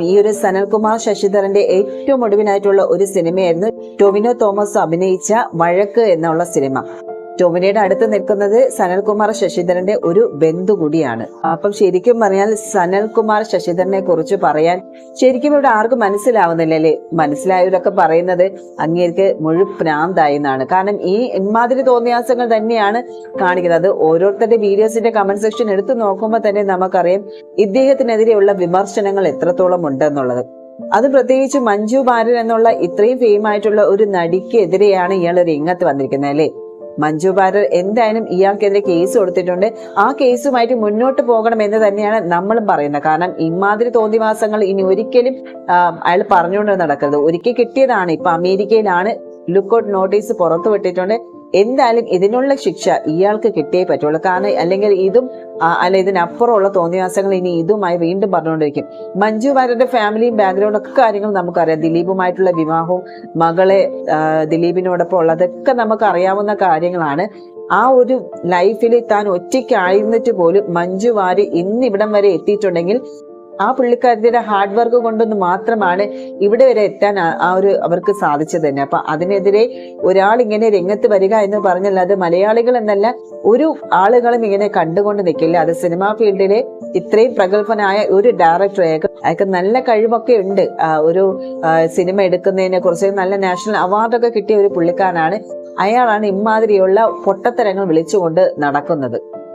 ഈ ഒരു സനൽകുമാർ ശശിധരന്റെ ഏറ്റവും ഒടുവിനായിട്ടുള്ള ഒരു സിനിമയായിരുന്നു ടൊവിനോ തോമസ് അഭിനയിച്ച വഴക്ക് എന്നുള്ള സിനിമ. ടൊവിനോയുടെ അടുത്ത് നിൽക്കുന്നത് സനൽകുമാർ ശശിധരന്റെ ഒരു ബന്ധു കൂടിയാണ്. അപ്പം ശരിക്കും പറഞ്ഞാൽ സനൽകുമാർ ശശിധരനെ കുറിച്ച് പറയാൻ ശരിക്കും ഇവിടെ ആർക്കും മനസ്സിലാവുന്നില്ല അല്ലേ? മനസ്സിലായവരൊക്കെ പറയുന്നത് അങ്ങേർക്ക് മുഴു പ്രാന്തായി എന്നാണ് കാരണം ഈ ഇമാതിരി തോന്നിയാസങ്ങൾ തന്നെയാണ് കാണിക്കുന്നത്. ഓരോരുത്തരുടെ വീഡിയോസിന്റെ കമന്റ് സെക്ഷൻ എടുത്തു നോക്കുമ്പോൾ തന്നെ നമുക്കറിയാം ഇദ്ദേഹത്തിനെതിരെയുള്ള വിമർശനങ്ങൾ എത്രത്തോളം ഉണ്ടെന്നുള്ളത്. അത് പ്രത്യേകിച്ച് മഞ്ജു വാര്യർ എന്നുള്ള ഇത്രയും ഫെയിം ആയിട്ടുള്ള ഒരു നടിക്കെതിരെയാണ് ഇയാൾ രംഗത്ത് വന്നിരിക്കുന്നത് അല്ലേ? മഞ്ജു ഭാരർ എന്തായാലും ഇയാൾക്കെതിരെ കേസ് കൊടുത്തിട്ടുണ്ട്. ആ കേസുമായിട്ട് മുന്നോട്ട് പോകണം എന്ന് തന്നെയാണ് നമ്മളും പറയുന്നത്. കാരണം ഇമാതിരി തോന്നിവാസങ്ങൾ ഇനി ഒരിക്കലും അയാൾ പറഞ്ഞുകൊണ്ട് നടക്കരുത്. ഒരിക്കൽ കിട്ടിയതാണ്. ഇപ്പൊ അമേരിക്കയിലാണ്. ലുക്കൗട്ട് നോട്ടീസ് പുറത്തു വിട്ടിട്ടുണ്ട് എന്തായാലും ഇതിനുള്ള ശിക്ഷ ഇയാൾക്ക് കിട്ടിയേ പറ്റുള്ളൂ. കാരണം അല്ലെങ്കിൽ ഇതും അല്ല ഇതിനപ്പുറമുള്ള തോന്നിയാസങ്ങൾ ഇനി ഇതുമായി വീണ്ടും പറഞ്ഞുകൊണ്ടിരിക്കും. മഞ്ജു വാര്യരുടെ ഫാമിലിയും ബാക്ക്ഗ്രൗണ്ട് ഒക്കെ കാര്യങ്ങൾ നമുക്കറിയാം. ദിലീപുമായിട്ടുള്ള വിവാഹവും മകളെ ദിലീപിനോടൊപ്പം ദിലീപിനോടൊപ്പം ഉള്ളതൊക്കെ നമുക്ക് അറിയാവുന്ന കാര്യങ്ങളാണ്. ആ ഒരു ലൈഫിൽ താൻ ഒറ്റയ്ക്കായിരുന്നിട്ട് പോലും മഞ്ജു വാര്യ ഇന്നിവിടം വരെ എത്തിയിട്ടുണ്ടെങ്കിൽ ആ പുള്ളിക്കാരത്തിയുടെ ഹാർഡ് വർക്ക് കൊണ്ടൊന്ന് മാത്രമാണ് ഇവിടെ വരെ എത്താൻ ആ- ഒരു അവർക്ക് സാധിച്ചത് തന്നെ. അപ്പൊ അതിനെതിരെ ഒരാൾ ഇങ്ങനെ രംഗത്ത് വരിക എന്ന് പറഞ്ഞല്ലാതെ മലയാളികൾ എന്നല്ല ഒരു ആളുകളും ഇങ്ങനെ കണ്ടുകൊണ്ട് നിൽക്കില്ല. അത് സിനിമാ ഫീൽഡിലെ ഇത്രയും പ്രഗത്ഭനായ ഒരു ഡയറക്ടർ അയാൾക്ക് നല്ല കഴിവൊക്കെ ഉണ്ട്. ഒരു സിനിമ എടുക്കുന്നതിനെ കുറിച്ച് നല്ല നാഷണൽ അവാർഡൊക്കെ കിട്ടിയ ഒരു പുള്ളിക്കാരനാണ്. അയാളാണ് ഇമാതിരിയുള്ള പൊട്ടത്തരങ്ങൾ വിളിച്ചുകൊണ്ട് നടക്കുന്നത്.